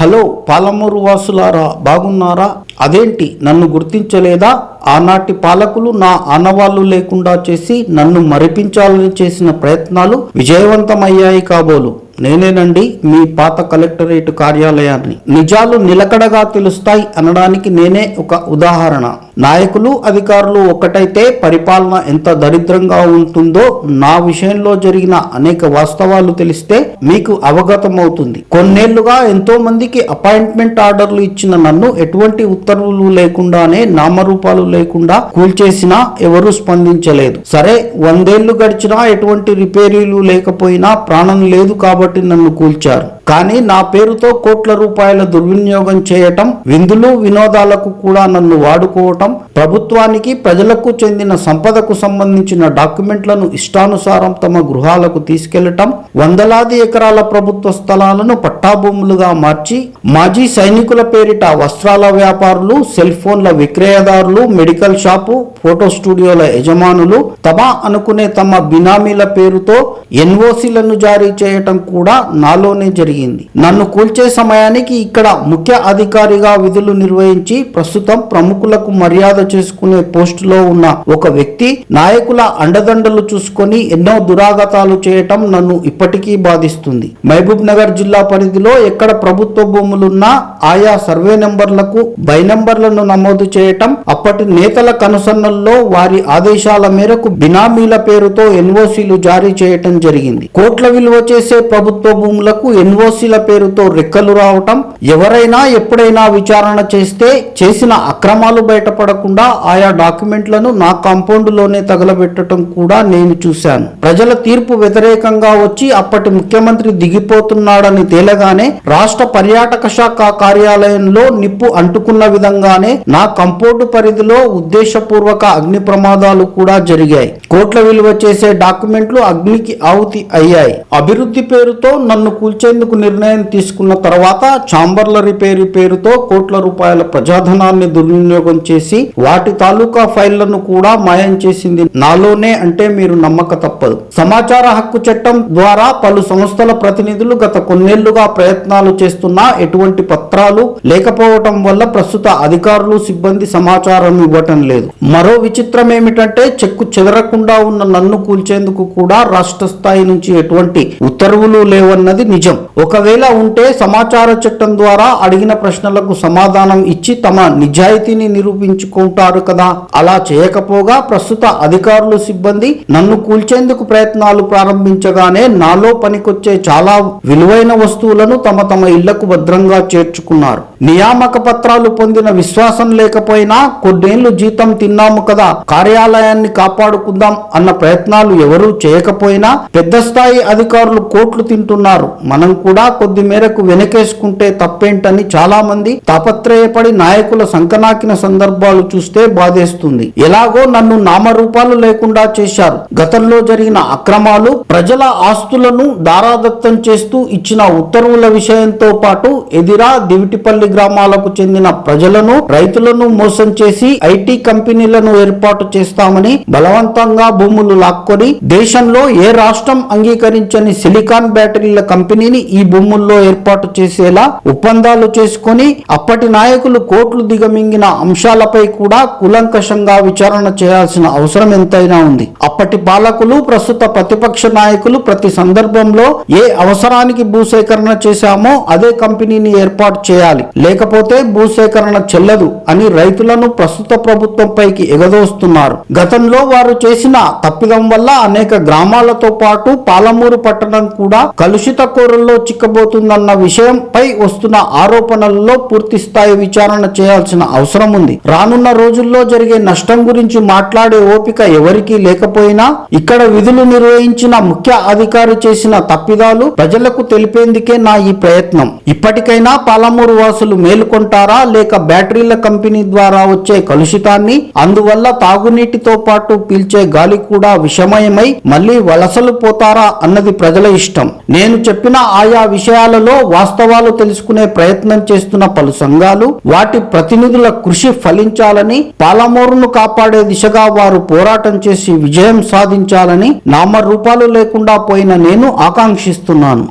Hello Palamuru వాసులారా బాగున్నారా? అదేంటి నన్ను గుర్తించలేదా? ఆనాటి పాలకులు నా ఆనవాళ్ళు లేకుండా చేసి నన్ను మరిపించాలని చేసిన ప్రయత్నాలు విజయవంతమయ్యాయి కాబోలు. నేనేనండి మీ పాత కలెక్టరేట్ కార్యాలయాన్ని. నిజాలు నిలకడగా తెలుస్తాయి అనడానికి నేనే ఒక ఉదాహరణ. నాయకులు అధికారులు ఒక్కటైతే పరిపాలన ఎంత దరిద్రంగా ఉంటుందో నా విషయంలో జరిగిన అనేక వాస్తవాలు తెలిస్తే మీకు అవగతమవుతుంది. కొన్నేళ్ళుగా ఎంతో మందికి అపాయింట్మెంట్ ఆర్డర్లు ఇచ్చిన నన్ను ఎటువంటి ఉత్తర్వులు లేకుండానే నామరూపాలు లేకుండా కూల్చేసినా ఎవరూ స్పందించలేదు. సరే వందేళ్ళు గడిచినా ఎటువంటి రిపేరీలు లేకపోయినా ప్రాణం లేదు కాబట్టి నన్ను కూల్చారు. కానీ నా పేరుతో కోట్ల రూపాయల దుర్వినియోగం చేయటం విందులు వినోదాలకు కూడా నన్ను వాడుకోవటం ప్రభుత్వానికి ప్రజలకు చెందిన సంపదకు సంబంధించిన డాక్యుమెంట్లను ఇష్టానుసారం తమ గృహాలకు తీసుకెళ్ళటం వందలాది ఎకరాల ప్రభుత్వ స్థలాలను పట్టాభూములుగా మార్చి మాజీ సైనికుల పేరిట వస్త్రాల వ్యాపారులు సెల్ ఫోన్ల విక్రయదారులు మెడికల్ షాపు ఫోటో స్టూడియోల యజమానులు తమ అనుకునే తమ బినామీల పేరుతో ఎన్ఓసీలను జారీ చేయటం కూడా నాలోనే జరిగింది. నన్ను కూల్చే సమయానికి ఇక్కడ ముఖ్య అధికారిగా విధులు నిర్వహించి ప్రస్తుతం ప్రముఖులకు మర్యాద చేసుకునే పోస్టులో ఉన్న ఒక వ్యక్తి నాయకుల అండదండలు చూసుకొని ఎన్నో దురాగతాలు చేయటం నన్ను ఇప్పటికీ బాధిస్తుంది. మహబూబ్ నగర్ జిల్లా పరిధిలో ఎక్కడ ప్రభుత్వ భూములున్నా ఆయా సర్వే నెంబర్లకు బై నెంబర్లను నమోదు చేయటం అప్పటి నేతల కనుసన్నల్లో వారి ఆదేశాల మేరకు బినామీల పేరుతో ఎన్ఓసీలు జారీ చేయటం జరిగింది. కోట్ల విలువ చేసే ప్రభుత్వ భూములకు ఎన్ఓసీల పేరుతో రెక్కలు రావటం ఎవరైనా ఎప్పుడైనా విచారణ చేస్తే చేసిన అక్రమాలు బయటపడకుండా ఆయా డాక్యుమెంట్లను నా కాంపౌండ్లోనే తగలబెట్టడం కూడా నేను చూశాను. ప్రజల తీర్పు వ్యతిరేకంగా వచ్చి అప్పటి ముఖ్యమంత్రి దిగిపోతున్నాడని తేలగానే రాష్ట్ర పర్యాటక శాఖ కార్యాలయంలో నిప్పు అంటుకున్న విధంగానే నా కంపౌండ్ పరిధిలో ఉద్దేశపూర్వక అగ్ని ప్రమాదాలు కూడా జరిగాయి. కోట్ల విలువ చేసే డాక్యుమెంట్లు అగ్నికి ఆహుతి అయ్యాయి. అభివృద్ధి పేరుతో నన్ను కూల్చేందుకు నిర్ణయం తీసుకున్న తర్వాత చాంబర్ల రిపేరు పేరుతో కోట్ల రూపాయల ప్రజాధనాన్ని దుర్వినియోగం చేసి వాటి తాలూకా ఫైళ్ళను కూడా మాయం చేసింది నాలోనే అంటే మీరు నమ్మక తప్పదు. సమాచార హక్కు చట్టం ద్వారా పలు సంస్థల ప్రతినిధులు గత కొన్నేళ్ళుగా ప్రయత్నాలు చేస్తున్నా ఎటువంటి పత్రాలు లేకపోవటం వల్ల ప్రస్తుత అధికారులు సిబ్బంది సమాచారం ఇవ్వటం లేదు. మరో విచిత్రం ఏమిటంటే చెక్కు చెదరకుండా ఉన్న నన్ను కూల్చేందుకు కూడా రాష్ట్ర స్థాయి నుంచి ఎటువంటి ఉత్తర్వులు లేవన్నది నిజం. ఒకవేళ ఉంటే సమాచార చట్టం ద్వారా అడిగిన ప్రశ్నలకు సమాధానం ఇచ్చి తమ నిజాయితీని నిరూపించుకుంటారు కదా. అలా చేయకపోగా ప్రస్తుత అధికారులు సిబ్బంది నన్ను కూల్చేందుకు ప్రయత్నాలు ప్రారంభించగానే నాలో పనికొచ్చే చాలా విలువైన వస్తువులను తమ తమ ఇళ్ళకు భద్రంగా చేర్చుకున్నారు. నియామక పత్రాలు పొందిన విశ్వాసం లేకపోయినా కొన్నేళ్ళు జీతం తిన్నాము కదా కార్యాలయాన్ని కాపాడుకుందాం అన్న ప్రయత్నాలు ఎవరూ చేయకపోయినా పెద్ద స్థాయి అధికారులు కోట్లు తింటున్నారు. మనం కూడా కొద్ది మేరకు వెనకేసుకుంటే తప్పేంటని చాలా మంది తాపత్రయపడి నాయకుల సంకనాకిన సందర్భాలు చూస్తే బాధేస్తుంది. ఎలాగో నన్ను నామరూపాలు లేకుండా చేశారు. గతంలో జరిగిన అక్రమాలు ప్రజల ఆస్తులను దారాదత్తం చేస్తూ ఇచ్చిన ఉత్తర్వుల విషయంతో పాటు ఎదిరా దివిటిపల్లి గ్రామాలకు చెందిన ప్రజలను రైతులను మోసం చేసి ఐటీ కంపెనీలను ఏర్పాటు చేస్తామని బలవంతంగా భూములు లాక్కొని దేశంలో ఏ రాష్ట్రం అంగీకరించని సిలికాన్ బ్యాటరీల కంపెనీని ఈ భూముల్లో ఏర్పాటు చేసేలా ఒప్పందాలు చేసుకొని అప్పటి నాయకులు కోట్లు దిగమింగిన అంశాలపై కూడా కూలంకషంగా విచారణ చేయాల్సిన అవసరం ఎంతైనా ఉంది. అప్పటి పాలకులు ప్రస్తుత ప్రతిపక్ష నాయకులు ప్రతి సందర్భంలో ఏ అవసరానికి భూసేకరణ చేశామో అదే కంపెనీని ఏర్పాటు చేయాలి. లేకపోతే భూసేకరణ చెల్లదు అని రైతులను ప్రస్తుత ప్రభుత్వంపైకి ఎగదోస్తున్నారు. గతంలో వారు చేసిన తప్పిదం వల్ల అనేక గ్రామాలతో పాటు పాలమూరు పట్టణం కూడా కలుషిత కోరల్లో చిక్కబోతుందన్న విషయంపై వస్తున్న ఆరోపణల్లో పూర్తి స్థాయి విచారణ చేయాల్సిన అవసరం ఉంది. రానున్న రోజుల్లో జరిగే నష్టం గురించి మాట్లాడే ఓపిక ఎవరికీ లేకపోయినా ఇక్కడ విధులు నిర్వహించిన ముఖ్య అధికారి చేసిన తప్పిదాలు ప్రజలకు తెలిపేందుకే నా ఈ ప్రయత్నం. ఇప్పటికైనా పాలమూరు వాసులు మేలుకొంటారా? లేక బ్యాటరీల కంపెనీ ద్వారా వచ్చే కలుషితాన్ని? అందువల్ల తాగునీటితో పాటు పీల్చే గాలి కూడా విషమయమై మళ్ళీ వలసలు పోతారా అన్నది ప్రజల ఇష్టం. నేను చెప్పిన ఆయా విషయాలలో వాస్తవాలు తెలుసుకునే ప్రయత్నం చేస్తున్న పలు సంఘాలు వాటి ప్రతినిధుల కృషి ఫలించాలని పాలమూరును కాపాడే దిశగా వారు పోరాటం చేసి విజయం సాధించాలని నామరూపాలు లేకుండా పోయిన నేను ఆకాంక్షిస్తున్నాను.